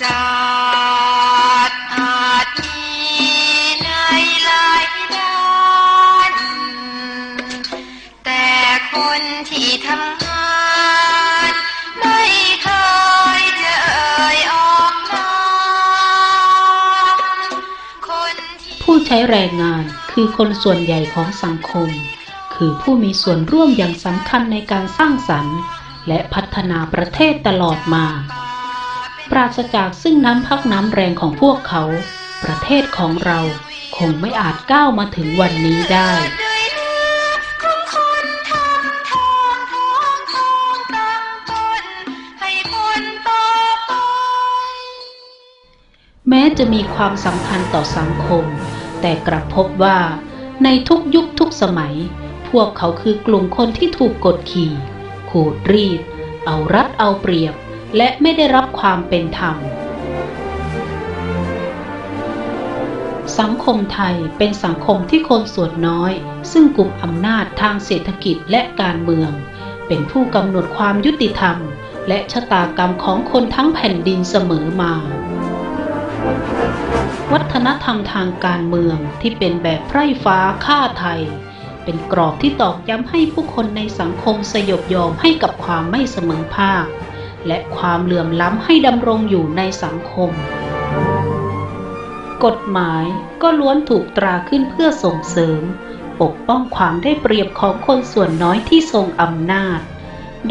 ใช้แรงงานคือคนส่วนใหญ่ของสังคม คือผู้มีส่วนร่วมอย่างสำคัญในการสร้างสรรค์ และพัฒนาประเทศตลอดมา ปราศจากซึ่งน้ำพักน้ำแรงของพวกเขา ประเทศของเราคงไม่อาจก้าวมาถึงวันนี้ได้แม้จะมีความสำคัญต่อสังคม แต่กลับพบว่า ในทุกยุคทุกสมัย พวกเขาคือกลุ่มคนที่ถูกกดขี่ขูดรีด เอารัดเอาเปรียบ และไม่ได้รับความเป็นธรรม สังคมไทยเป็นสังคมที่คนส่วนน้อย ซึ่งกลุ่มอำนาจทางเศรษฐกิจและการเมือง เป็นผู้กำหนดความยุติธรรม และชะตากรรมของคนทั้งแผ่นดินเสมอมา วัฒนธรรมทางการเมืองที่เป็นแบบไพร่ฟ้าฆ่าไทย เป็นกรอบที่ตอกย้ำให้ผู้คนในสังคมสยบยอมให้กับความไม่เสมอภาค และความเหลื่อมล้ำให้ดำรงอยู่ในสังคม กฎหมายก็ล้วนถูกตราขึ้นเพื่อส่งเสริม ปกป้องความได้เปรียบของคนส่วนน้อยที่ทรงอำนาจ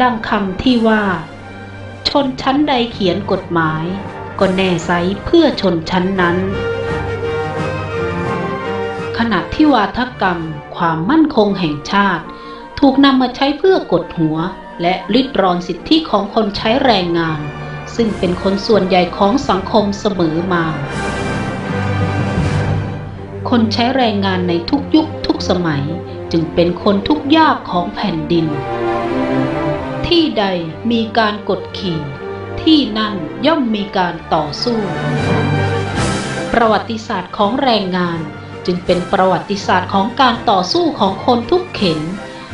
ดังคำที่ว่า ชนชั้นใดเขียนกฎหมาย ก็แน่ไซเพื่อชนชั้นนั้น ขณะที่วาทกรรม ความมั่นคงแห่งชาติ ถูกนำมาใช้เพื่อกดหัว และริดรอนสิทธิของคนใช้แรงงาน ซึ่งเป็นคนส่วนใหญ่ของสังคมเสมอมา คนใช้แรงงานในทุกยุคทุกสมัยจึงเป็นคนทุกยากของแผ่นดิน ที่ใดมีการกดขี่ ที่นั่นย่อมมีการต่อสู้ ประวัติศาสตร์ของแรงงานจึงเป็นประวัติศาสตร์ของการต่อสู้ของคนทุกเข็น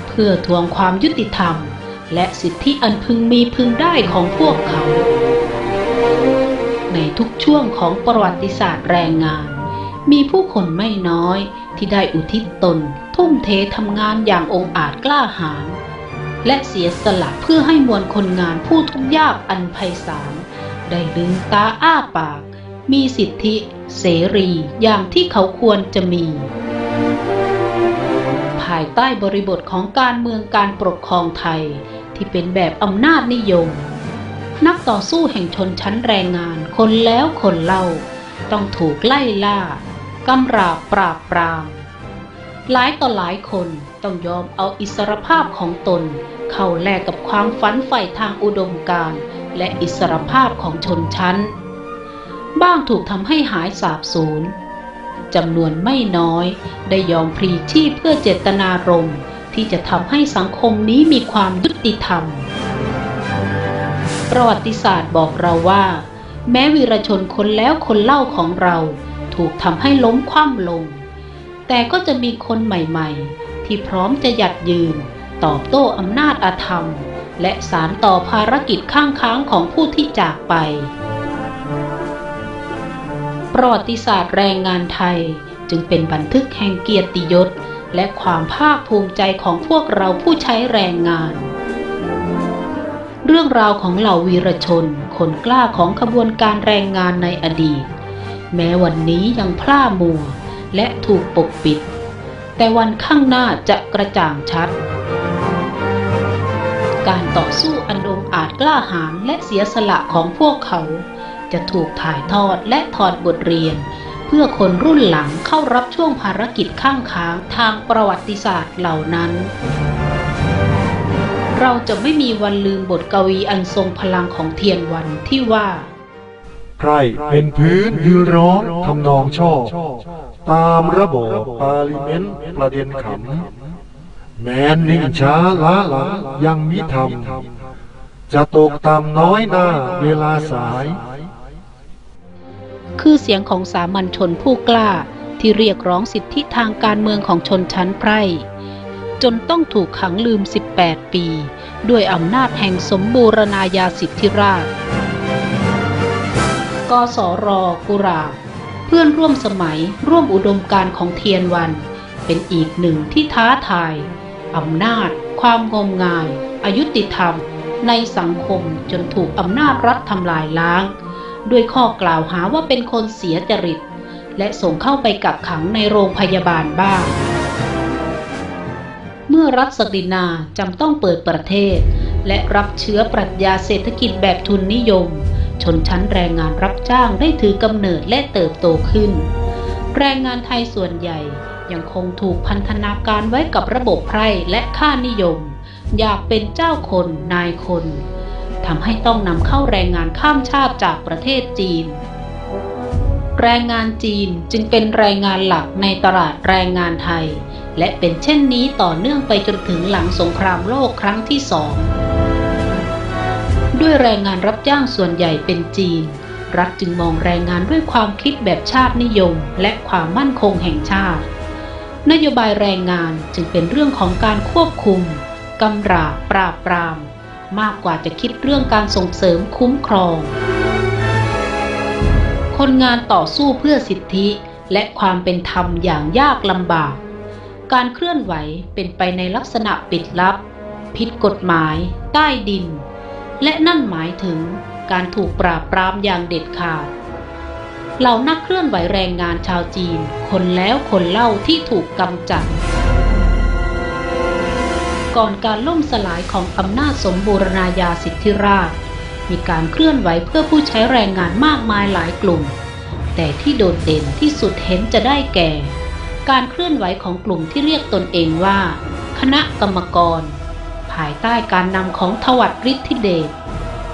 เพื่อทวงความยุติธรรม และสิทธิอันพึงมีพึงได้ของพวกเขา ในทุกช่วงของประวัติศาสตร์แรงงาน มีผู้คนไม่น้อยที่ได้อุทิศตน ทุ่มเททำงานอย่างองอาจกล้าหาญ และเสียสละเพื่อให้มวลคนงานผู้ทุกยากอันไพศาลได้ลืมตาอ้าปาก มีสิทธิเสรีอย่างที่เขาควรจะมี ภายใต้บริบทของการเมืองการปกครองไทยที่เป็นแบบอำนาจนิยม นักต่อสู้แห่งชนชั้นแรงงานคนแล้วคนเล่า ต้องถูกไล่ล่ากำราบปราบปรามหลายต่อหลายคนต้องยอมเอาอิสรภาพของตน เข้าแลกกับความฝันใฝ่ทางอุดมการณ์และอิสรภาพของชนชั้น บ้างถูกทำให้หายสาบสูญจำนวนไม่น้อยได้ยอมพลีชีพเพื่อเจตนารมณ์ที่จะทำให้สังคมนี้มีความยุติธรรม ประวัติศาสตร์บอกเราว่า แม้วีรชนคนแล้วคนเล่าของเราถูกทำให้ล้มคว่ำลง แต่ก็จะมีคนใหม่ๆ ที่พร้อมจะหยัดยืน ตอบโต้อำนาจอาธรรม และสารต่อภารกิจข้างค้างของผู้ที่จากไป ประวัติศาสตร์แรงงานไทยจึงเป็นบันทึกแห่งเกียรติยศ และความภาคภูมิใจของพวกเราผู้ใช้แรงงาน เรื่องราวของเหล่าวีรชน คนกล้าของขบวนการแรงงานในอดีต แม้วันนี้ยังพล่ามัว และถูกปกปิด แต่วันข้างหน้าจะกระจ่างชัด การต่อสู้อันองอาจกล้าหาญและเสียสละของพวกเขา จะถูกถ่ายทอดและถอดบทเรียน เพื่อคนรุ่นหลังเข้ารับช่วงภารกิจข้างค้างทางประวัติศาสตร์เหล่านั้น เราจะไม่มีวันลืมบทกวีอันทรงพลังของเทียนวันที่ว่าไพรเป็นพื้นยืนร้องทำนองช่อ ตามระบบปาลิเมนต์ประเด็นขำ แม้นนิ่งช้าล้าหลังยังมิทำจะตกต่ำน้อยหน้าเวลาสาย คือเสียงของสามัญชนผู้กล้าที่เรียกร้องสิทธิทางการเมืองของชนชั้นไพร่จนต้องถูกขังลืม 18 ปี ด้วยอำนาจแห่งสมบูรณาญาสิทธิราชกสรกุราเพื่อนร่วมสมัยร่วมอุดมการของเทียนวัน เป็นอีกหนึ่งที่ท้าทาย อำนาจ ความงมงายอายุติธรรม ในสังคมจนถูกอำนาจรัฐทำลายล้าง ด้วยข้อกล่าวหาว่าเป็นคนเสียจริต และส่งเข้าไปกักขังในโรงพยาบาลบ้าง เมื่อรัฐศักดินาจำต้องเปิดประเทศ และรับเชื้อปรัชญาเศรษฐกิจแบบทุนนิยม ชนชั้นแรงงานรับจ้างได้ถือกำเนิดและเติบโตขึ้น แรงงานไทยส่วนใหญ่ ยังคงถูกพันธนาการไว้กับระบบไพร่และค่านิยม อยากเป็นเจ้าคนนายคนทำให้ต้องนำเข้าแรงงานข้ามชาติจากประเทศจีน แรงงานจีนจึงเป็นแรงงานหลักในตลาดแรงงานไทย และเป็นเช่นนี้ต่อเนื่องไปจนถึงหลังสงครามโลกครั้งที่สองด้วยแรงงานรับจ้างส่วนใหญ่เป็นจีน รัฐจึงมองแรงงานด้วยความคิดแบบชาตินิยม และความมั่นคงแห่งชาติ นโยบายแรงงานจึงเป็นเรื่องของการควบคุมกำราบปราบปราม มากกว่าจะคิดเรื่องการส่งเสริมคุ้มครอง คนงานต่อสู้เพื่อสิทธิและความเป็นธรรมอย่างยากลำบาก การเคลื่อนไหวเป็นไปในลักษณะปิดลับ ผิดกฎหมาย ใต้ดิน และนั่นหมายถึง การถูกปราบปรามอย่างเด็ดขาด เหล่านักเคลื่อนไหวแรงงานชาวจีน คนแล้วคนเล่าที่ถูกกำจัด ก่อนการล่มสลายของอำนาจสมบูรณาญาสิทธิราช มีการเคลื่อนไหวเพื่อผู้ใช้แรงงานมากมายหลายกลุ่ม แต่ที่โดดเด่นที่สุดเห็นจะได้แก่ การเคลื่อนไหวของกลุ่มที่เรียกตนเองว่า คณะกรรมกร ภายใต้การนำของทวัตฤทธิเดช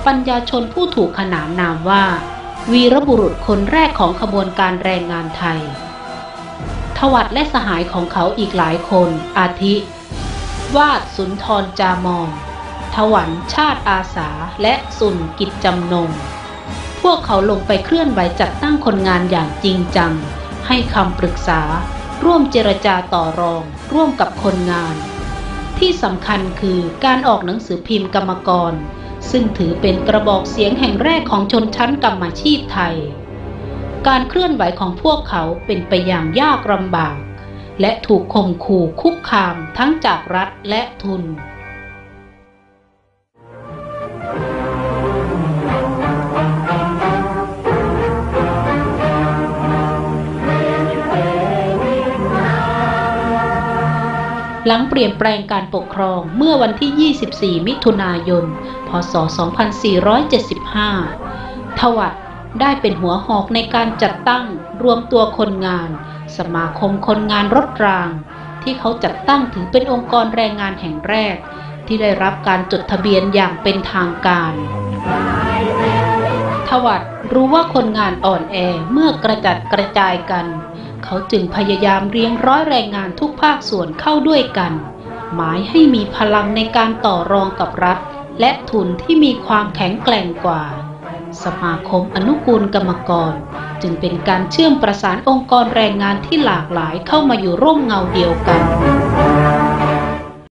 ปัญญาชนผู้ถูกขนานนามว่า วีรบุรุษคนแรกของขบวนการแรงงานไทย ทวัตและสหายของเขาอีกหลายคน อาทิ วาดสุนทรจามอนถวันชาติอาสาและสุนกิจจำนง พวกเขาลงไปเคลื่อนไหวจัดตั้งคนงานอย่างจริงจัง ให้คำปรึกษา ร่วมเจรจาต่อรอง ร่วมกับคนงาน ที่สำคัญคือการออกหนังสือพิมพ์กรรมกร ซึ่งถือเป็นกระบอกเสียงแห่งแรกของชนชั้นกรรมอาชีพไทย การเคลื่อนไหวของพวกเขาเป็นไปอย่างยากลำบาก และถูกข่มขู่คุกคามทั้งจากรัฐและทุน หลังเปลี่ยนแปลงการปกครองเมื่อวันที่ 24 มิถุนายน พศ 2475 ทวัตได้เป็นหัวหอกในการจัดตั้งรวมตัวคนงาน สมาคมคนงานรถราง ที่เขาจัดตั้งถึงเป็นองค์กรแรงงานแห่งแรก ที่ได้รับการจดทะเบียนอย่างเป็นทางการ ทวัตรู้ว่าคนงานอ่อนแอเมื่อกระจัดกระจายกัน เขาจึงพยายามเรียงร้อยแรงงานทุกภาคส่วนเข้าด้วยกัน หมายให้มีพลังในการต่อรองกับรัฐ และทุนที่มีความแข็งแกร่งกว่า สมาคมอนุกูลกรรมกร จึงเป็นการเชื่อมประสานองค์กรแรงงานที่หลากหลายเข้ามาอยู่ร่วมเงาเดียวกัน